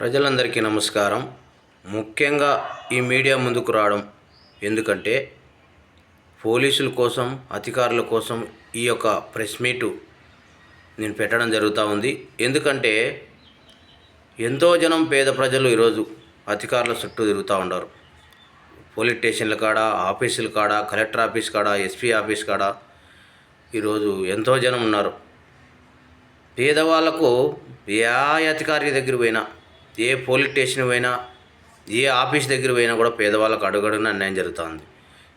ప్రజలందరికీ నమస్కారం. ముఖ్యంగా ఈ మీడియా ముందుకు రావడం ఎందుకంటే పోలీసుల కోసం అధికారుల కోసం ఈ యొక్క ప్రెస్ మీటు నేను పెట్టడం జరుగుతూ ఉంది. ఎందుకంటే ఎంతో జనం పేద ప్రజలు ఈరోజు అధికారుల చుట్టూ తిరుగుతూ ఉన్నారు. పోలీస్ స్టేషన్ల కాడ ఆఫీసుల కాడ కలెక్టర్ ఆఫీస్ కాడ ఎస్పీ ఆఫీస్ కాడ ఈరోజు ఎంతో జనం ఉన్నారు. పేదవాళ్ళకు ఏ అధికారి దగ్గర పోయినా ఏ పోలీస్ స్టేషన్ పోయినా ఏ ఆఫీస్ దగ్గర పోయినా కూడా పేదవాళ్ళకు అడుగడుగున అన్యాయం జరుగుతుంది.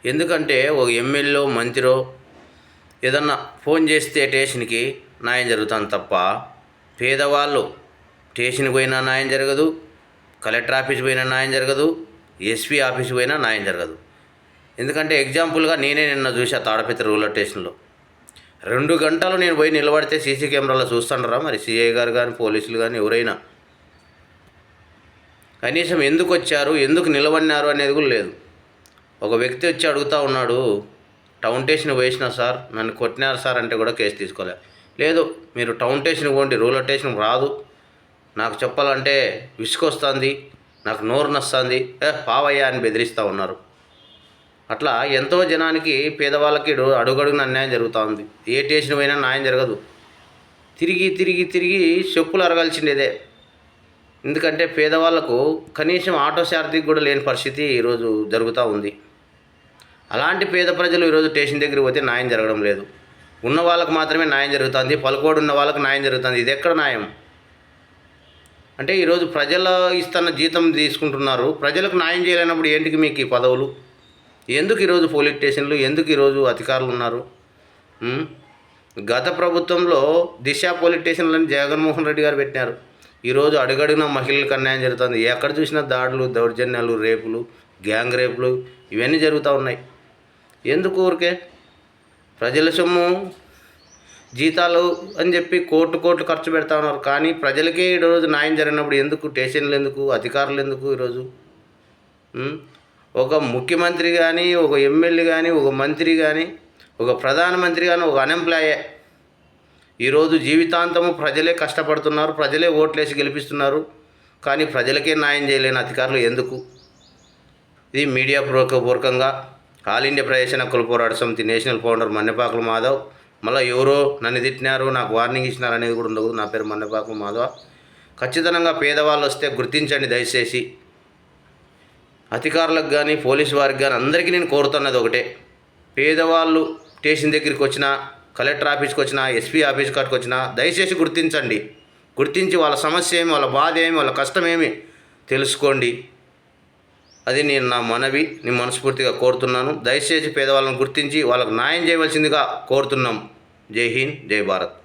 ఎందుకంటే ఒక ఎమ్మెల్యే మంత్రో ఏదన్నా ఫోన్ చేస్తే స్టేషన్కి న్యాయం జరుగుతుంది తప్ప పేదవాళ్ళు స్టేషన్కి పోయినా న్యాయం జరగదు కలెక్టర్ ఆఫీస్ పోయినా న్యాయం జరగదు ఎస్పీ ఆఫీస్ పోయినా న్యాయం జరగదు. ఎందుకంటే ఎగ్జాంపుల్గా నేనే నిన్న చూసా తాడపత్రి రూరల్ స్టేషన్లో. రెండు గంటలు నేను పోయి నిలబడితే సీసీ కెమెరాలో చూస్తుండరా మరి? సిఐ గారు కానీ పోలీసులు కానీ ఎవరైనా కనీసం ఎందుకు వచ్చారు ఎందుకు నిలబడినారు అనేది కూడా లేదు. ఒక వ్యక్తి వచ్చి అడుగుతూ ఉన్నాడు టౌన్ స్టేషన్ వేసిన సార్ నన్ను కొట్టినారు సార్ అంటే కూడా కేసు తీసుకోలే. లేదు మీరు టౌన్ స్టేషన్ పోండి రూరల్ స్టేషన్ రాదు. నాకు చెప్పాలంటే విసుకొస్తుంది నాకు నోరు నస్తుంది. ఏ పావయ్యా అని బెదిరిస్తూ ఉన్నారు. అట్లా ఎంతో జనానికి పేదవాళ్ళకి అడుగడుగున అన్యాయం జరుగుతూ ఉంది. ఏ స్టేషన్ పోయినా న్యాయం జరగదు. తిరిగి తిరిగి తిరిగి చెప్పులు అరగాల్సిండేదే ఎందుకంటే పేదవాళ్ళకు కనీసం ఆటో సారథికి కూడా లేని పరిస్థితి ఈరోజు జరుగుతూ ఉంది. అలాంటి పేద ప్రజలు ఈరోజు స్టేషన్ దగ్గరికి పోతే న్యాయం జరగడం లేదు. ఉన్న వాళ్ళకు మాత్రమే న్యాయం జరుగుతుంది. పలుకోడు ఉన్న వాళ్ళకు న్యాయం జరుగుతుంది. ఇది ఎక్కడ న్యాయం? అంటే ఈరోజు ప్రజల ఇస్తున్న జీతం తీసుకుంటున్నారు. ప్రజలకు న్యాయం చేయలేనప్పుడు ఏంటికి మీకు ఈ పదవులు? ఎందుకు ఈరోజు పోలీస్ స్టేషన్లు? ఎందుకు ఈరోజు అధికారులు ఉన్నారు? గత ప్రభుత్వంలో దిశ పోలీస్ స్టేషన్లని జగన్మోహన్ రెడ్డి గారు పెట్టినారు. ఈరోజు అడుగడుగున మహిళలకు అన్యాయం జరుగుతుంది. ఎక్కడ చూసినా దాడులు దౌర్జన్యాలు రేపులు గ్యాంగ్ రేపులు ఇవన్నీ జరుగుతూ ఉన్నాయి. ఎందుకు ఊరికే? ప్రజల సొమ్ము జీతాలు అని చెప్పి కోట్లు కోట్లు ఖర్చు పెడతా ఉన్నారు. కానీ ప్రజలకే ఈరోజు న్యాయం జరిగినప్పుడు ఎందుకు? స్టేషన్లు ఎందుకు? అధికారులు ఎందుకు ఈరోజు? ఒక ముఖ్యమంత్రి కానీ ఒక ఎమ్మెల్యే కానీ ఒక మంత్రి కానీ ఒక ప్రధానమంత్రి కానీ ఒక అన్ఎంప్లాయే ఈరోజు జీవితాంతము ప్రజలే కష్టపడుతున్నారు ప్రజలే ఓట్లేసి గెలిపిస్తున్నారు కానీ ప్రజలకే న్యాయం చేయలేని అధికారులు ఎందుకు? ఇది మీడియా పూర్వక పూర్వకంగా ఆల్ ఇండియా ప్రవేశన హక్కుల పోరాట సమితి నేషనల్ ఫౌండర్ మన్నెపాకుల మాధవ్ మళ్ళీ ఎవరో నన్ను తిట్టినారు నాకు వార్నింగ్ ఇచ్చినారు అనేది కూడా ఉండదు నా పేరు మన్నెపాకుల మాధవ. ఖచ్చితంగా పేదవాళ్ళు వస్తే గుర్తించండి దయచేసి. అధికారులకు కానీ పోలీసు వారికి కానీ అందరికీ నేను కోరుతున్నది ఒకటే. పేదవాళ్ళు స్టేషన్ దగ్గరికి వచ్చినా కలెక్టర్ ఆఫీస్కి వచ్చినా ఎస్పీ ఆఫీస్ కాడికి వచ్చినా దయచేసి గుర్తించండి. గుర్తించి వాళ్ళ సమస్య ఏమి వాళ్ళ బాధ ఏమి వాళ్ళ కష్టం ఏమి తెలుసుకోండి. అది నేను నా మనవి నేను మనస్ఫూర్తిగా కోరుతున్నాను. దయచేసి పేదవాళ్ళని గుర్తించి వాళ్ళకు న్యాయం చేయవలసిందిగా కోరుతున్నాం. జై హింద్ జై భారత్.